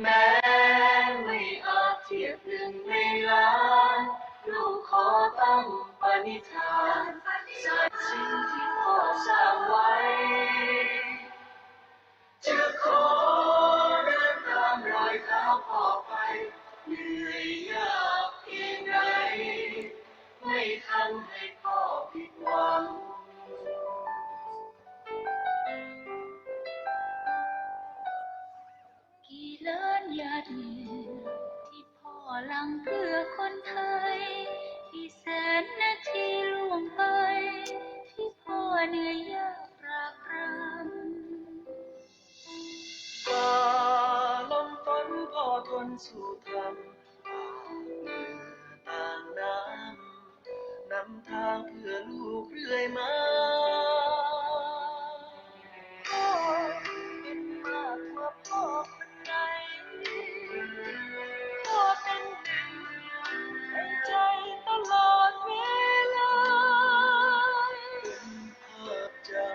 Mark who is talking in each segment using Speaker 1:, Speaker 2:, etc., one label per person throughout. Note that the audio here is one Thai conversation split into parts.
Speaker 1: แม้ไม่อาจเทียบหนึ่งในล้าน ลูกขอตั้งปณิธานจากสิ่งที่ ยาด
Speaker 2: เหงื่อที่พ่อหลังเพื่อคนไทยกี่แสนนาทีล่วงไป ที่พ่อเหนื่อยยากรากรำ
Speaker 1: ฝ่าลมฝนพ่อทนสู้ทำฝ่าเหงื่อต่างน้ำนำทางเพื่อลูกเรื่อยมา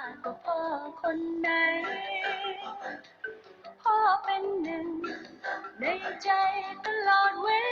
Speaker 1: า
Speaker 2: กกว่าพ่อคนไหน พ่อเป็นหนึ่ง ในใจตลอดเวลา